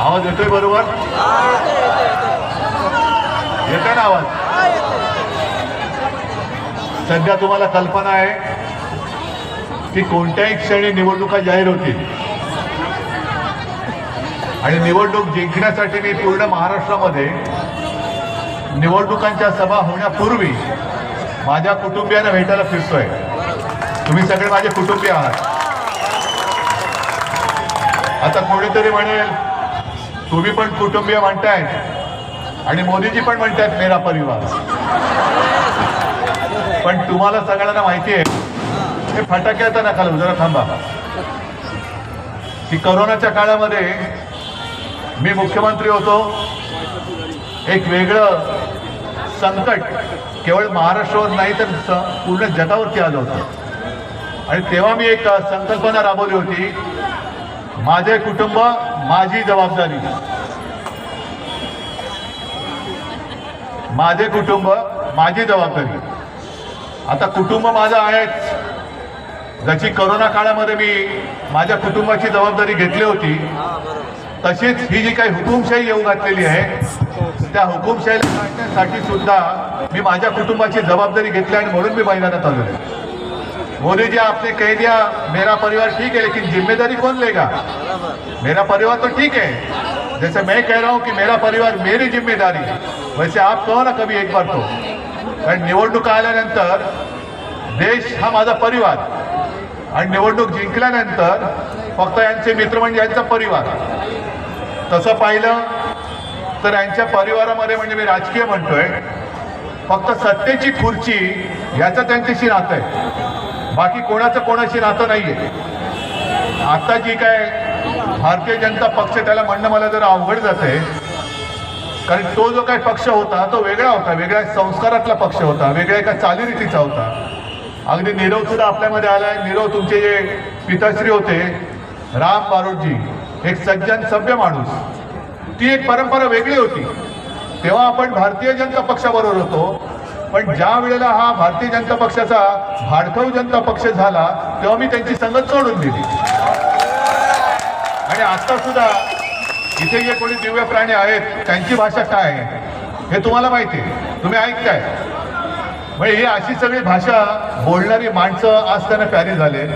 आवाज येतोय बरोबर? येतोय ना आवाज? सध्या तुम्हाला कल्पना आहे की कोणत्याही क्षणी निवडणुका जाहीर होतील. आणि निवडणूक जिंकण्यासाठी मी पूर्ण महाराष्ट्रामध्ये निवडणुकांच्या सभा होण्यापूर्वी माझ्या कुटुंबियांना भेटायला फिरतोय. तुम्ही सगळे माझे कुटुंबीय आहात. आता कोणीतरी म्हणेल तुम्ही पण कुटुंबीय म्हणताय आणि मोदीजी पण म्हणतायत मेरा परिवार. पण तुम्हाला सगळ्यांना माहिती आहे हे फटाके आता नका जरा थांबा. की करोनाच्या काळामध्ये मी मुख्यमंत्री होतो. एक वेगळं संकट केवळ महाराष्ट्रावर नाही तर पूर्ण जगावरती आलं होतं. आणि तेव्हा मी एक संकल्पना राबवली होती माझे कुटुंब माझी जबाबदारी. माझे कुटुंब माझी जबाबदारी. आता कुटुंब माझं आहेच जशी करोना काळामध्ये मी माझ्या कुटुंबाची जबाबदारी घेतली होती तशीच ही जी काही हुकुमशाही येऊ घातलेली आहे त्या हुकुमशाहीसाठी सुद्धा मी माझ्या कुटुंबाची जबाबदारी घेतली आणि म्हणून मी मैदानात आलो. आहे मोदी जी आपने कह दिया मेरा परिवार ठीक है लेकिन जिम्मेदारी कौन लेगा? मेरा परिवार तो ठीक है। जैसे मैं कह रहा हूँ कि मेरा परिवार मेरी जिम्मेदारी वैसे आप कहो ना कभी एक बार तो। कारण निवडणुका आल्यानंतर देश हा माझा परिवार। आणि निवडणूक जिंकल्यानंतर फक्त यांचे मित्र म्हणजे यांचा परिवार। तसं पाहिलं तर यांच्या परिवारामध्ये म्हणजे मी राजकीय म्हणतोय फक्त सत्तेची खुर्ची याचं त्यांच्याशी नातं आहे. बाकी कोणाचं कोणाशी नातं नाहीये. आता जी काय भारतीय जनता पक्ष त्याला म्हणणं मला जरा अवघड जाते कारण तो जो काही पक्ष होता तो वेगळा होता वेगळ्या संस्कारातला पक्ष होता वेगळ्या एका चालीरीतीचा होता. अगदी नीरव सुद्धा आपल्यामध्ये आलाय. नीरव तुमचे जे पिताश्री होते राम बारोटजी एक सज्जन सभ्य माणूस. ती एक परंपरा वेगळी होती. तेव्हा आपण भारतीय जनता पक्षाबरोबर होतो. पण ज्या वेळेला हा भारतीय जनता पक्षाचा भाडखव जनता पक्ष झाला तेव्हा मी त्यांची संगत सोडून दिली. आणि आता सुद्धा इथे जे कोणी दिव्य प्राणी आहेत त्यांची भाषा काय आहे? हे तुम्हाला माहिती आहे. तुम्ही ऐकताय. म्हणजे ही अशी सगळी भाषा बोलणारी माणसं आज त्यांना प्यारी झाले.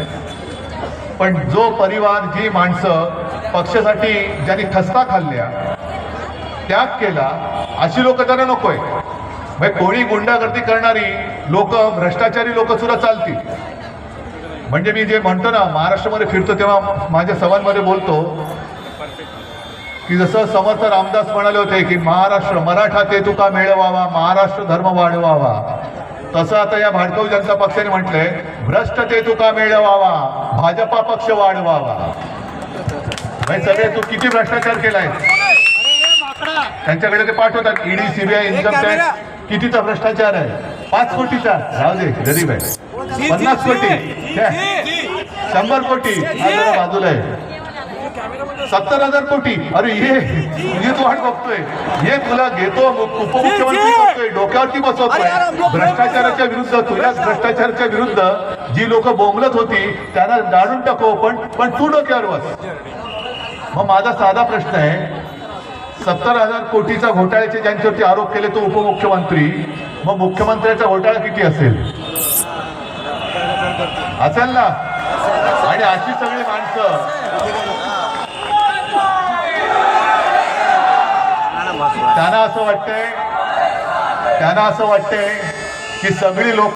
पण जो परिवार जी माणसं पक्षासाठी ज्यांनी ठसका खाल्ल्या त्याग केला अशी लोक त्यांना नकोय. म्हणजे कोणी गुंडागर्दी करणारी लोक भ्रष्टाचारी लोक सुद्धा चालतील. म्हणजे मी जे म्हणतो ना महाराष्ट्रामध्ये फिरतो तेव्हा माझ्या सभांमध्ये बोलतो की जसं समर्थ रामदास म्हणाले होते की महाराष्ट्र मराठा ते तुका मिळवावा महाराष्ट्र धर्म वाढवावा. तसं आता या भाडकव जनता पक्षाने म्हटलंय भ्रष्ट ते तुका मिळवावा भाजपा पक्ष वाढवावा. सगळे तू किती भ्रष्टाचार केलाय? त्यांच्याकडे ते पाठवतात ईडी सीबीआय इन्कम टॅक्स. कितीचा भ्रष्टाचार आहे? पाच कोटीचा? राहू दे गरीब आहे. पन्नास कोटी. हे, शंभर कोटी. हा बाजूला आहे. सत्तर हजार कोटी. अरे तुझी तू वाट बघतोय. हे तुला घेतो उपमुख्यमंत्री करतोय डोक्यावरती बसवतोय. भ्रष्टाचाराच्या विरुद्ध तुझ्याच भ्रष्टाचाराच्या विरुद्ध जी लोक बोंबलत होती त्यांना डाळून टाको पण पण तू डोक्यावर बस. मग माझा साधा प्रश्न आहे सत्तर हजार कोटीचा घोटाळ्याचे ज्यांच्यावरती आरोप केले तो उपमुख्यमंत्री. मग मुख्यमंत्र्याचा घोटाळा किती असेल? असेल ना? आणि अशी सगळी माणसं. त्यांना असं वाटतंय त्यांना असं वाटतंय की सगळी लोक